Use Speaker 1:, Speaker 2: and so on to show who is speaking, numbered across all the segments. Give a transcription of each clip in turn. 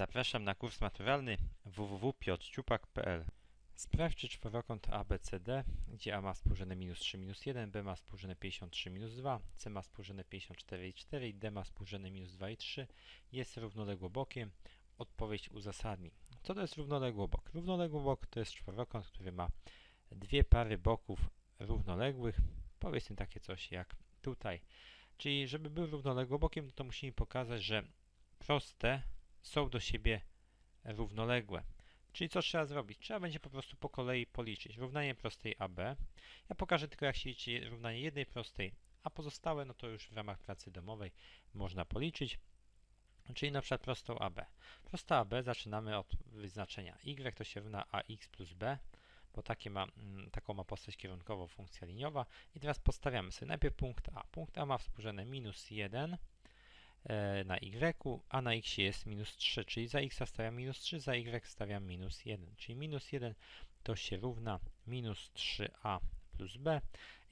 Speaker 1: Zapraszam na kurs maturalny www.piotrciupak.pl Sprawdź, czy czworokąt ABCD, gdzie A ma współrzędne minus 3 minus 1, B ma współrzędne 53 minus 2, C ma współrzędne 54 i 4 i D ma współrzędne minus 2 i 3, jest równoległobokiem. Odpowiedź uzasadni. Co to jest równoległobok? Równoległobok to jest czworokąt, który ma dwie pary boków równoległych, powiedzmy takie coś jak tutaj. Czyli żeby był równoległobokiem, no to musimy pokazać, że proste są do siebie równoległe. Czyli co trzeba zrobić? Trzeba będzie po prostu po kolei policzyć. Równanie prostej AB. Ja pokażę tylko jak się liczy równanie jednej prostej, a pozostałe no to już w ramach pracy domowej można policzyć. Czyli na przykład prostą AB. Prosta AB zaczynamy od wyznaczenia y to się równa ax plus b, bo takie ma, mm, taką ma postać kierunkowo funkcja liniowa. I teraz postawiamy sobie najpierw punkt A. Punkt A ma współrzędne minus 1 e, na y, a na x jest minus 3, czyli za x stawiam minus 3, za y stawiam minus 1. Czyli minus 1 to się równa minus 3a plus b.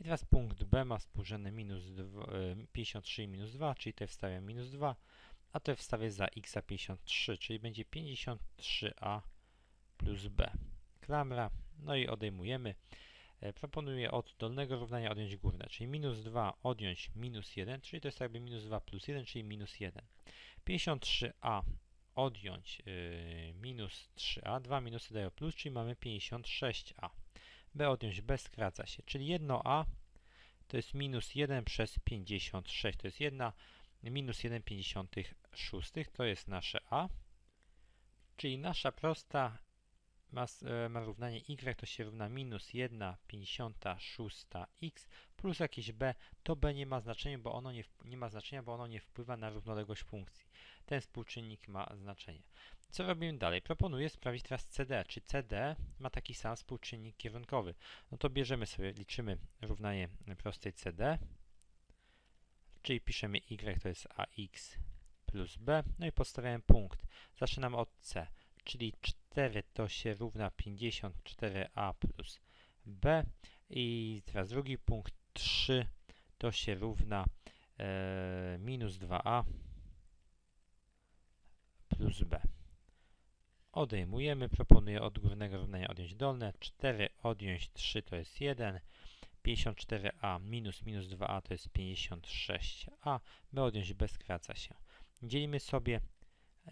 Speaker 1: I teraz punkt B ma współrzędne minus 2, 53 i minus 2, czyli tutaj wstawiam minus 2, a tutaj wstawię za x 53, czyli będzie 53a plus b. Klamra, no i odejmujemy. E, proponuję od dolnego równania odjąć górne, czyli minus 2 odjąć minus 1, czyli to jest jakby minus 2 plus 1, czyli minus 1. 53a odjąć yy, minus 3a, 2 minusy dają plus, czyli mamy 56a. b odjąć b skraca się, czyli 1a to jest minus 1 przez 56, to jest 1 minus 1,56 to jest nasze a, czyli nasza prosta ma, e, ma równanie y, to się równa minus 1,56x plus jakieś b, to b nie ma znaczenia, bo ono nie, nie ma znaczenia, bo ono nie wpływa na równoległość funkcji. Ten współczynnik ma znaczenie. Co robimy dalej? Proponuję sprawdzić teraz CD. Czy CD ma taki sam współczynnik kierunkowy? No to bierzemy sobie, liczymy równanie prostej CD, czyli piszemy y to jest ax plus b, no i podstawiamy punkt. Zaczynamy od C, czyli 4 to się równa 54a plus b i teraz drugi punkt 3 to się równa e, minus 2a plus b. Odejmujemy, proponuję od górnego równania odjąć dolne, 4 odjąć 3 to jest 1, 54a minus minus 2a to jest 56a, b odjąć b skraca się. Dzielimy sobie,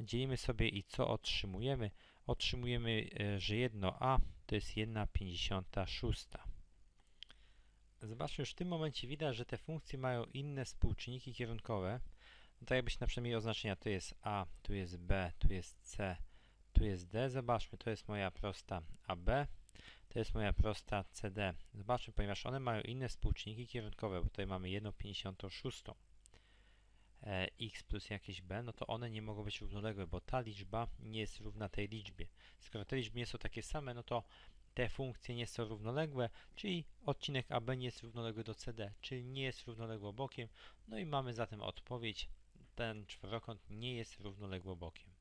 Speaker 1: dzielimy sobie i co otrzymujemy? Otrzymujemy, e, że 1a to jest 1,56. Zobaczmy, już w tym momencie widać, że te funkcje mają inne współczynniki kierunkowe. No tak jakbyśmy na przykład mieli oznaczenia, tu jest a, tu jest b, tu jest c, tu jest d. Zobaczmy, to jest moja prosta AB, to jest moja prosta CD. Zobaczmy, ponieważ one mają inne współczynniki kierunkowe, bo tutaj mamy 1,56 e, x plus jakieś b, no to one nie mogą być równoległe, bo ta liczba nie jest równa tej liczbie. Skoro te liczby nie są takie same, no to te funkcje nie są równoległe, czyli odcinek AB nie jest równoległy do CD, czyli nie jest równoległobokiem. No i mamy zatem odpowiedź, ten czworokąt nie jest równoległobokiem.